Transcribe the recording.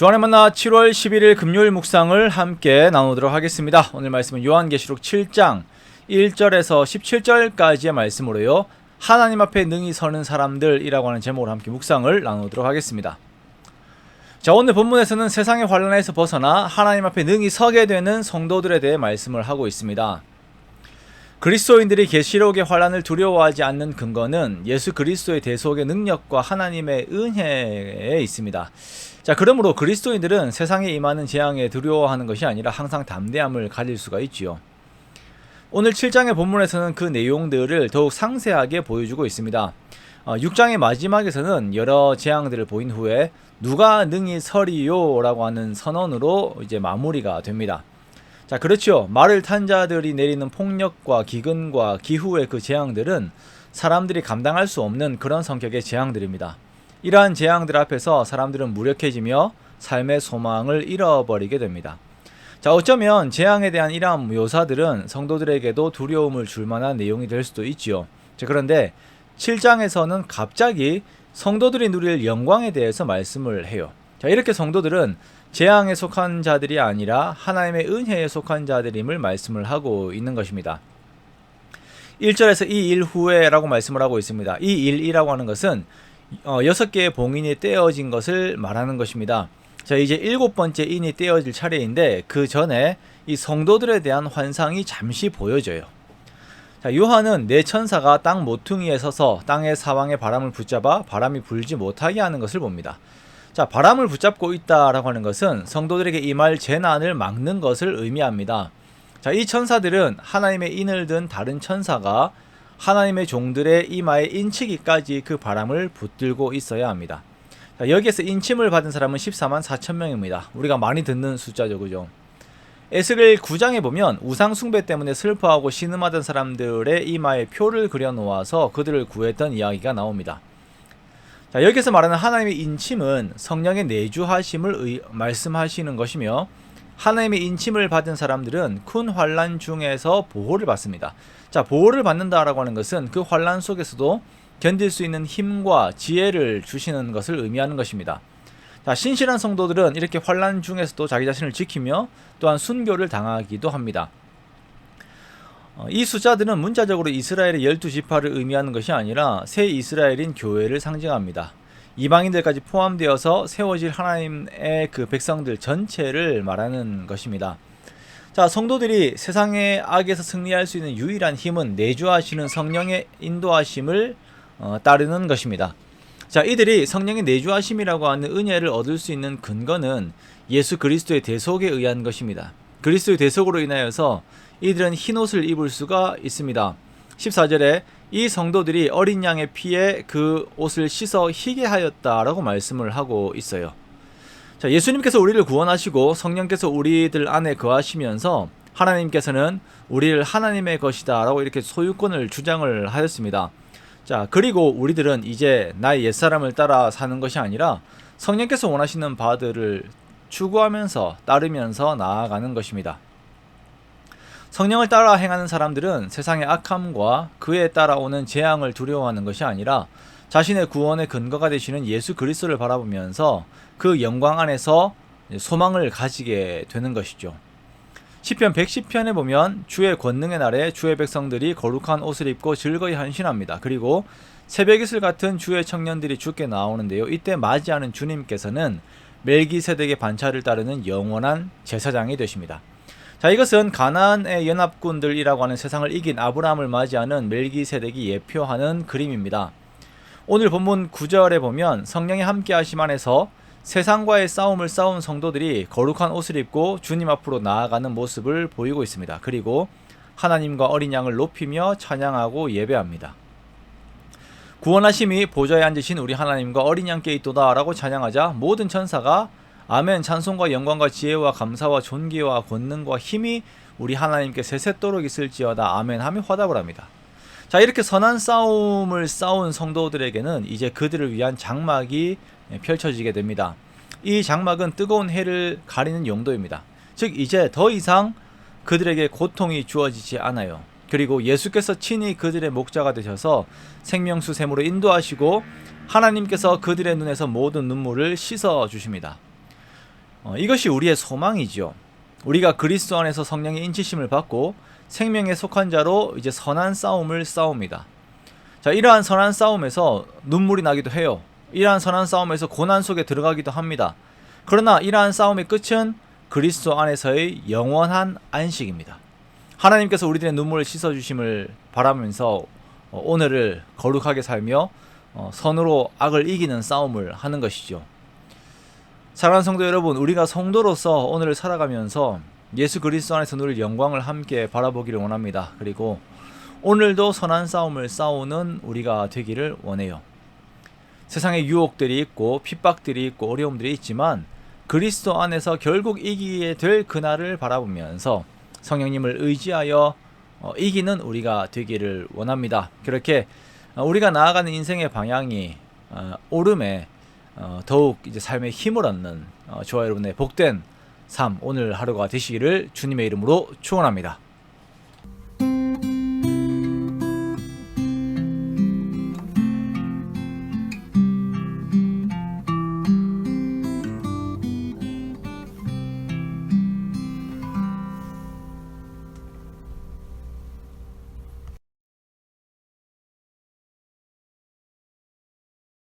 주안의 만나 7월 11일 금요일 묵상을 함께 나누도록 하겠습니다. 오늘 말씀은 요한계시록 7장 1절에서 17절까지의 말씀으로요. 하나님 앞에 능히 서는 사람들이라고 하는 제목으로 함께 묵상을 나누도록 하겠습니다. 자, 오늘 본문에서는 세상의 환란에서 벗어나 하나님 앞에 능히 서게 되는 성도들에 대해 말씀을 하고 있습니다. 그리스도인들이 계시록의 환란을 두려워하지 않는 근거는 예수 그리스도의 대속의 능력과 하나님의 은혜에 있습니다. 자, 그러므로 그리스도인들은 세상에 임하는 재앙에 두려워하는 것이 아니라 항상 담대함을 가질 수가 있지요. 오늘 7장의 본문에서는 그 내용들을 더욱 상세하게 보여주고 있습니다. 어, 6장의 마지막에서는 여러 재앙들을 보인 후에 누가 능히 서리요 라고 하는 선언으로 이제 마무리가 됩니다. 자, 그렇죠. 말을 탄 자들이 내리는 폭력과 기근과 기후의 그 재앙들은 사람들이 감당할 수 없는 그런 성격의 재앙들입니다. 이러한 재앙들 앞에서 사람들은 무력해지며 삶의 소망을 잃어버리게 됩니다. 자, 어쩌면 재앙에 대한 이러한 묘사들은 성도들에게도 두려움을 줄 만한 내용이 될 수도 있지요. 자, 그런데 7장에서는 갑자기 성도들이 누릴 영광에 대해서 말씀을 해요. 자, 이렇게 성도들은 재앙에 속한 자들이 아니라 하나님의 은혜에 속한 자들임을 말씀을 하고 있는 것입니다. 1절에서 이 일 후에라고 말씀을 하고 있습니다. 이 일이라고 하는 것은 어, 6개의 봉인이 떼어진 것을 말하는 것입니다. 자, 이제 일곱 번째 인이 떼어질 차례인데 그 전에 이 성도들에 대한 환상이 잠시 보여져요. 자, 요한은 네 천사가 땅 모퉁이에 서서 땅의 사방의 바람을 붙잡아 바람이 불지 못하게 하는 것을 봅니다. 자, 바람을 붙잡고 있다라고 하는 것은 성도들에게 임할 재난을 막는 것을 의미합니다. 자, 이 천사들은 하나님의 인을 든 다른 천사가 하나님의 종들의 이마에 인치기까지 그 바람을 붙들고 있어야 합니다. 자, 여기에서 인침을 받은 사람은 14만 4천 명입니다. 우리가 많이 듣는 숫자죠, 그죠? 에스겔 9장에 보면 우상 숭배 때문에 슬퍼하고 신음하던 사람들의 이마에 표를 그려 놓아서 그들을 구했던 이야기가 나옵니다. 자, 여기서 말하는 하나님의 인침은 성령의 내주하심을 의, 말씀하시는 것이며 하나님의 인침을 받은 사람들은 큰 환란 중에서 보호를 받습니다. 자, 보호를 받는다라고 하는 것은 그 환란 속에서도 견딜 수 있는 힘과 지혜를 주시는 것을 의미하는 것입니다. 자, 신실한 성도들은 이렇게 환란 중에서도 자기 자신을 지키며 또한 순교를 당하기도 합니다. 어, 이 숫자들은 문자적으로 이스라엘의 열두 지파를 의미하는 것이 아니라 새 이스라엘인 교회를 상징합니다. 이방인들까지 포함되어서 세워질 하나님의 그 백성들 전체를 말하는 것입니다. 자, 성도들이 세상의 악에서 승리할 수 있는 유일한 힘은 내주하시는 성령의 인도하심을 어, 따르는 것입니다. 자, 이들이 성령의 내주하심이라고 하는 은혜를 얻을 수 있는 근거는 예수 그리스도의 대속에 의한 것입니다. 그리스도의 대속으로 인하여서 이들은 흰 옷을 입을 수가 있습니다. 14절에 이 성도들이 어린 양의 피에 그 옷을 씻어 희게 하였다라고 말씀을 하고 있어요. 자, 예수님께서 우리를 구원하시고 성령께서 우리들 안에 거하시면서 하나님께서는 우리를 하나님의 것이다라고 이렇게 소유권을 주장을 하였습니다. 자, 그리고 우리들은 이제 나의 옛사람을 따라 사는 것이 아니라 성령께서 원하시는 바들을 추구하면서 따르면서 나아가는 것입니다. 성령을 따라 행하는 사람들은 세상의 악함과 그에 따라오는 재앙을 두려워하는 것이 아니라 자신의 구원의 근거가 되시는 예수 그리스도를 바라보면서 그 영광 안에서 소망을 가지게 되는 것이죠. 시편 110편에 보면 주의 권능의 날에 주의 백성들이 거룩한 옷을 입고 즐거이 헌신합니다. 그리고 새벽 이슬 같은 주의 청년들이 죽게 나오는데요. 이때 맞이하는 주님께서는 멜기세덱의 반차를 따르는 영원한 제사장이 되십니다. 자, 이것은 가나안의 연합군들이라고 하는 세상을 이긴 아브라함을 맞이하는 멜기세덱이 예표하는 그림입니다. 오늘 본문 9절에 보면 성령이 함께 하심 안에서 세상과의 싸움을 싸운 성도들이 거룩한 옷을 입고 주님 앞으로 나아가는 모습을 보이고 있습니다. 그리고 하나님과 어린 양을 높이며 찬양하고 예배합니다. 구원하심이 보좌에 앉으신 우리 하나님과 어린 양께 있도다라고 찬양하자 모든 천사가 아멘 찬송과 영광과 지혜와 감사와 존귀와 권능과 힘이 우리 하나님께 세세도록 있을지어다 아멘 하며 화답을 합니다. 자 이렇게 선한 싸움을 싸운 성도들에게는 이제 그들을 위한 장막이 펼쳐지게 됩니다. 이 장막은 뜨거운 해를 가리는 용도입니다. 즉 이제 더 이상 그들에게 고통이 주어지지 않아요. 그리고 예수께서 친히 그들의 목자가 되셔서 생명수 샘으로 인도하시고 하나님께서 그들의 눈에서 모든 눈물을 씻어 주십니다. 어, 이것이 우리의 소망이죠. 우리가 그리스도 안에서 성령의 인치심을 받고 생명에 속한 자로 이제 선한 싸움을 싸웁니다. 자, 이러한 선한 싸움에서 눈물이 나기도 해요. 이러한 선한 싸움에서 고난 속에 들어가기도 합니다. 그러나 이러한 싸움의 끝은 그리스도 안에서의 영원한 안식입니다. 하나님께서 우리들의 눈물을 씻어 주심을 바라면서 어, 오늘을 거룩하게 살며 어, 선으로 악을 이기는 싸움을 하는 것이죠. 사랑하는 성도 여러분, 우리가 성도로서 오늘을 살아가면서 예수 그리스도 안에서 누릴 영광을 함께 바라보기를 원합니다. 그리고 오늘도 선한 싸움을 싸우는 우리가 되기를 원해요. 세상에 유혹들이 있고 핍박들이 있고 어려움들이 있지만 그리스도 안에서 결국 이기게 될 그날을 바라보면서 성령님을 의지하여 어, 이기는 우리가 되기를 원합니다. 그렇게 어, 우리가 나아가는 인생의 방향이 어, 오름에 어, 더욱 이제 삶의 힘을 얻는 어, 저와 여러분의 복된 삶 오늘 하루가 되시기를 주님의 이름으로 축원합니다.